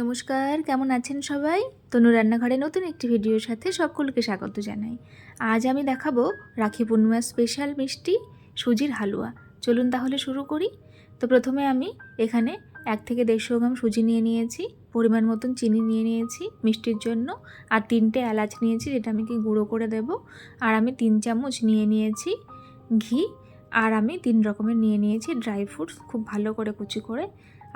নমস্কার, কেমন আছেন সবাই? তনু রান্নাঘরে নতুন একটি ভিডিওর সাথে সকলকে স্বাগত জানাই। আজ আমি দেখাবো রাখি পূর্ণিমার স্পেশাল মিষ্টি সুজির হালুয়া। চলুন তাহলে শুরু করি। তো প্রথমে আমি এখানে এক থেকে দেড়শো গ্রাম সুজি নিয়ে নিয়েছি, পরিমাণ মতন চিনি নিয়ে নিয়েছি মিষ্টির জন্য, আর তিনটে এলাচ নিয়েছি যেটা আমি কি গুঁড়ো করে দেব, আর আমি তিন চামচ নিয়ে নিয়েছি ঘি, আর আমি তিন রকমের নিয়ে নিয়েছি ড্রাই ফ্রুটস খুব ভালো করে কুচি করে,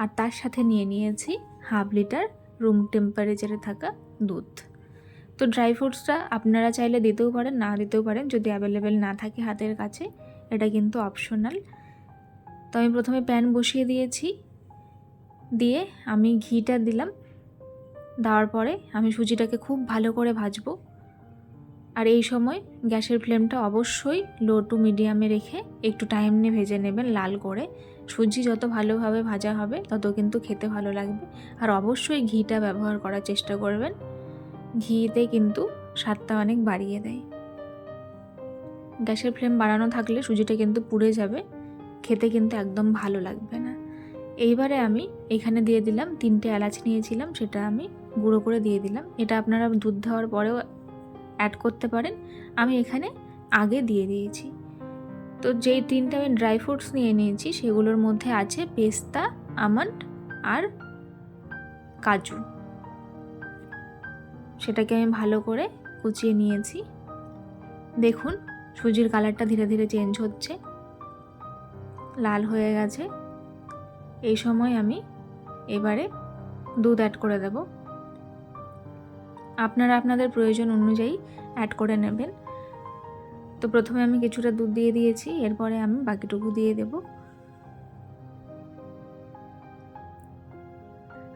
আর তার সাথে নিয়ে নিয়েছি হাফ লিটার রুম টেম্পারেচারে থাকা দুধ। তো ড্রাই ফ্রুটসটা আপনারা চাইলে দিতেও পারেন, না দিতেও পারেন। যদি অ্যাভেলেবেল না থাকে হাতের কাছে, এটা কিন্তু অপশনাল। তো আমি প্রথমে প্যান বসিয়ে দিয়েছি। দিয়ে আমি ঘিটা দিলাম। দেওয়ার পরে আমি সুজিটাকে খুব ভালো করে ভাজবো। আর এই সময় গ্যাসের ফ্লেমটা অবশ্যই লো টু মিডিয়ামে রেখে একটু টাইম নিয়ে ভেজে নেবেন লাল করে। সুজি যত ভালোভাবে ভাজা হবে, তত কিন্তু খেতে ভালো লাগবে। আর অবশ্যই ঘিটা ব্যবহার করার চেষ্টা করবেন। ঘিতে কিন্তু স্বাদটা অনেক বাড়িয়ে দেয়। গ্যাসের ফ্লেম বাড়ানো থাকলে সুজিটা কিন্তু পুড়ে যাবে। খেতে কিন্তু একদম ভালো লাগবে না। এইবারে আমি এখানে দিয়ে দিলাম তিনটে এলাচ নিয়েছিলাম, সেটা আমি গুঁড়ো করে দিয়ে দিলাম। এটা আপনারা দুধ দেওয়ার পরেও অ্যাড করতে পারেন। আমি এখানে আগে দিয়ে দিয়েছি। তো যেই তিনটে আমি ড্রাই ফ্রুটস নিয়ে নিয়েছি, সেগুলোর মধ্যে আছে পেস্তা, আমন্ড আর কাজু। সেটাকে আমি ভালো করে কুচিয়ে নিয়েছি। দেখুন, সুজির কালারটা ধীরে ধীরে চেঞ্জ হচ্ছে। লাল হয়ে গেছে। এই সময় আমি এবারে দুধ অ্যাড করে দেব। আপনারা আপনাদের প্রয়োজন অনুযায়ী অ্যাড করে নেবেন। তো প্রথমে আমি কিছুটা দুধ দিয়ে দিয়েছি, এরপরে আমি বাকিটুকু দিয়ে দেব।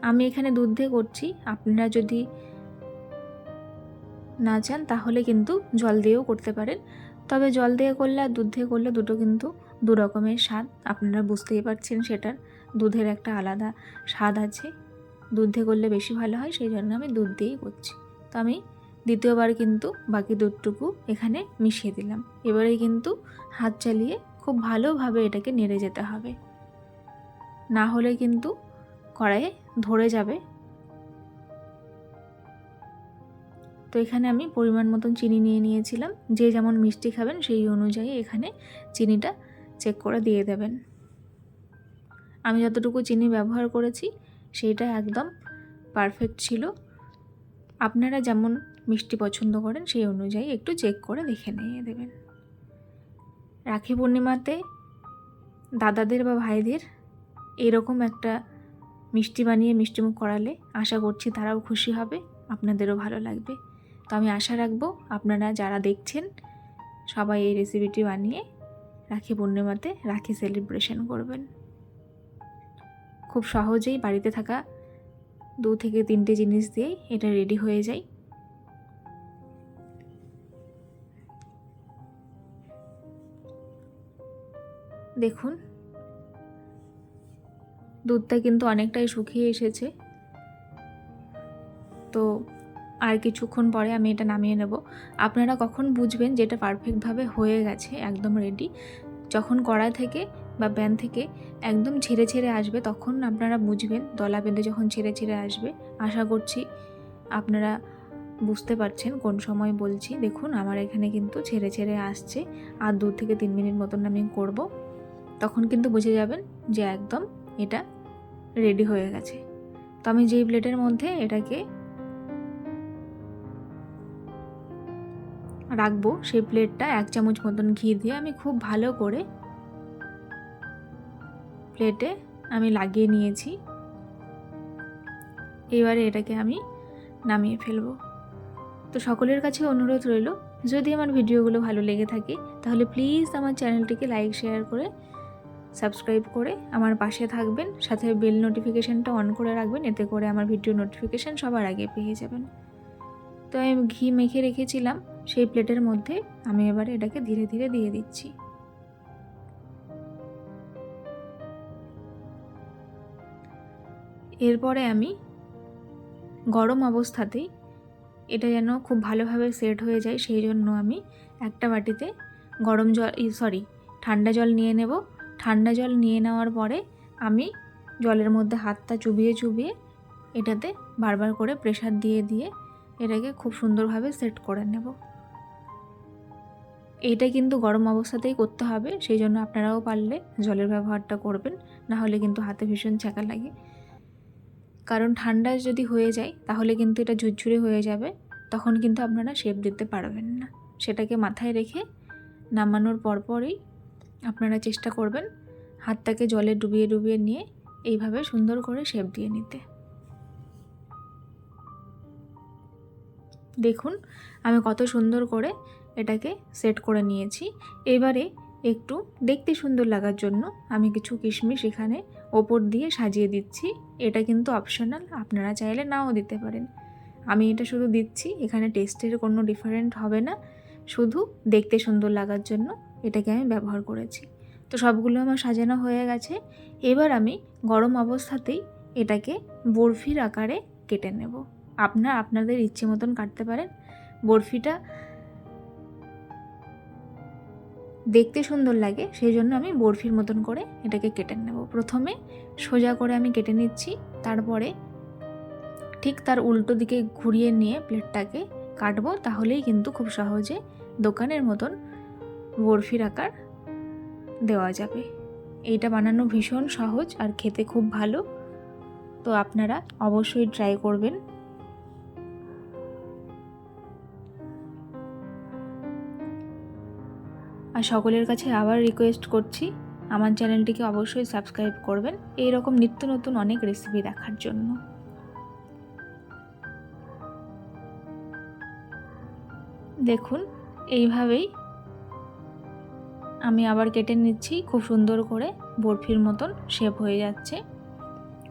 আমি এখানে দুধ দিয়ে করছি, আপনারা যদি না চান তাহলে কিন্তু জল দিয়েও করতে পারেন। তবে জল দিয়ে করলে আর দুধ দিয়ে করলে দুটো কিন্তু দু রকমের স্বাদ, আপনারা বুঝতেই পারছেন সেটার। দুধের একটা আলাদা স্বাদ আছে, দুধ করলে বেশি ভালো হয়, সেই জন্য আমি দুধ দিয়েই করছি। তো আমি দ্বিতীয়বার কিন্তু বাকি দুধটুকু এখানে মিশিয়ে দিলাম। এবারে কিন্তু হাত চালিয়ে খুব ভালোভাবে এটাকে নেড়ে যেতে হবে। না হলে কিন্তু কড়াইয়ে ধরে যাবে। তো এখানে আমি পরিমাণ মতন চিনি নিয়ে নিয়েছিলাম। যে যেমন মিষ্টি খাবেন সেই অনুযায়ী এখানে চিনিটা চেক করে দিয়ে দেবেন। আমি যতটুকু চিনি ব্যবহার করেছি, সেইটা একদম পারফেক্ট ছিল। আপনারা যেমন মিষ্টি পছন্দ করেন, সেই অনুযায়ী একটু চেক করে দেখে নিয়ে দেবেন। রাখি পূর্ণিমাতে দাদাদের বা ভাইদের এরকম একটা মিষ্টি বানিয়ে মিষ্টিমুখ করালে আশা করছি তারাও খুশি হবে, আপনাদেরও ভালো লাগবে। তো আমি আশা রাখব আপনারা যারা দেখছেন, সবাই এই রেসিপিটি বানিয়ে রাখি পূর্ণিমাতে রাখি সেলিব্রেশন করবেন। খুব সহজেই বাড়িতে থাকা দু থেকে তিনটে জিনিস দিয়েই এটা রেডি হয়ে যায়। দেখুন। দুধটা কিন্তু অনেকটাই শুকিয়ে এসেছে। তো আর কিছুক্ষণ পরে আমি এটা নামিয়ে নেব। আপনারা কখন বুঝবেন যেটা পারফেক্টভাবে হয়ে গেছে, একদম রেডি যখন কড়াই থেকে বা প্যান থেকে একদম ছেড়ে ছেড়ে আসবে, তখন আপনারা বুঝবেন দলা বেঁধে যখন ছেড়ে ছেড়ে আসবে। আশা করছি আপনারা বুঝতে পারছেন কোন সময় বলছি। দেখুন, আমার এখানে কিন্তু ছেড়ে ছেড়ে আসছে। আর দু থেকে তিন মিনিট মতন আমি করব। তখন কিন্তু বুঝে যাবেন যে একদম এটা রেডি হয়ে গেছে। তো আমি যেই প্লেটের মধ্যে এটাকে রাখব, সেই প্লেটটা এক চামচ মতন ঘি দিয়ে আমি খুব ভালো করে প্লেটে আমি লাগিয়ে নিয়েছি। এবারে এটাকে আমি নামিয়ে ফেলব। তো সকলের কাছে অনুরোধ রইল, যদি আমার ভিডিওগুলো ভালো লেগে থাকে, তাহলে প্লিজ আমার চ্যানেলটিকে লাইক শেয়ার করে সাবস্ক্রাইব করে আমার পাশে থাকবেন, সাথে বেল নোটিফিকেশানটা অন করে রাখবেন, এতে করে আমার ভিডিও নোটিফিকেশান সবার আগে পেয়ে যাবেন। তো আমি ঘি মেখে রেখেছিলাম, সেই প্লেটের মধ্যে আমি এবারে এটাকে ধীরে ধীরে দিয়ে দিচ্ছি। এরপরে আমি গরম অবস্থাতেই এটা যেন খুব ভালোভাবে সেট হয়ে যায়, সেই জন্য আমি একটা বাটিতে গরম জল সরি, ঠান্ডা জল নিয়ে নেব ঠান্ডা জল নিয়ে নেওয়ার পরে আমি জলের মধ্যে হাতটা চুবিয়ে চুবিয়ে এটাতে বারবার করে প্রেশার দিয়ে দিয়ে এটাকে খুব সুন্দরভাবে সেট করে নেব। এইটা কিন্তু গরম অবস্থাতেই করতে হবে, সেই জন্য আপনারাও পারলে জলের ব্যবহারটা করবেন, না হলে কিন্তু হাতে ভীষণ ছ্যাঁকা লাগে। কারণ ঠান্ডা যদি হয়ে যায়, তাহলে কিন্তু এটা ঝুরঝুরে হয়ে যাবে, তখন কিন্তু আপনারা শেপ দিতে পারবেন না। সেটাকে মাথায় রেখে নামানোর পরপরই আপনারা চেষ্টা করবেন হাতটাকে জলে ডুবিয়ে ডুবিয়ে নিয়ে এইভাবে সুন্দর করে শেপ দিয়ে নিতে। দেখুন, আমি কত সুন্দর করে এটাকে সেট করে নিয়েছি। এবারে একটু দেখতে সুন্দর লাগার জন্য আমি কিছু কিশমিশ এখানে ওপর দিয়ে সাজিয়ে দিচ্ছি। এটা কিন্তু অপশনাল আপনারা চাইলে নাও দিতে পারেন। আমি এটা শুধু দিচ্ছি, এখানে টেস্টের কোনো ডিফারেন্ট হবে না। শুধু দেখতে সুন্দর লাগার জন্য এটাকে আমি ব্যবহার করেছি। তো সবগুলো আমার সাজানো হয়ে গেছে। এবার আমি গরম অবস্থাতেই এটাকে বরফির আকারে কেটে নেব। আপনার আপনাদের ইচ্ছে মতন কাটতে পারেন। বরফিটা দেখতে সুন্দর লাগে সেই জন্য আমি বরফির মতন করে এটাকে কেটে নেব। প্রথমে সোজা করে আমি কেটে নিচ্ছি, তারপরে ঠিক তার উল্টো দিকে ঘুরিয়ে নিয়ে প্লেটটাকে কাটবো, তাহলেই কিন্তু খুব সহজে দোকানের মতন বরফির আকার দেওয়া যাবে। এইটা বানানো ভীষণ সহজ আর খেতে খুব ভালো। তো আপনারা অবশ্যই ট্রাই করবেন। আর সকলের কাছে আবার রিকোয়েস্ট করছি, আমার চ্যানেলটিকে অবশ্যই সাবস্ক্রাইব করবেন। এই রকম নিত্য নতুন অনেক রেসিপি দেখার জন্য। দেখুন, এইভাবেই আমি আবার কেটে নিচ্ছি খুব সুন্দর করে। বরফির মতন শেপ হয়ে যাচ্ছে।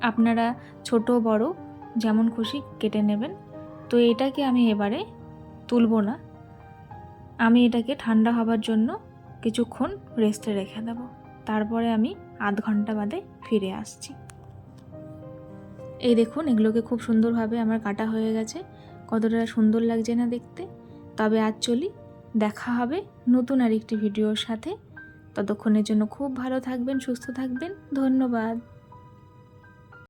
আপনারা ছোট, বড় যেমন খুশি কেটে নেবেন। তো এটাকে আমি এবারে তুলব না। আমি এটাকে ঠান্ডা হবার জন্য কিছুক্ষণ রেস্টে রেখে দেব। তারপরে আমি আধ ঘণ্টা বাদে ফিরে আসছি। এই দেখুন, এগুলোকে খুব সুন্দরভাবে আমার কাটা হয়ে গেছে। কতটা সুন্দর লাগছে না দেখতে। তবে আজ চলি দেখা হবে নতুন আরেকটি ভিডিওর সাথে। ততক্ষণের জন্য খুব ভালো থাকবেন সুস্থ থাকবেন। ধন্যবাদ।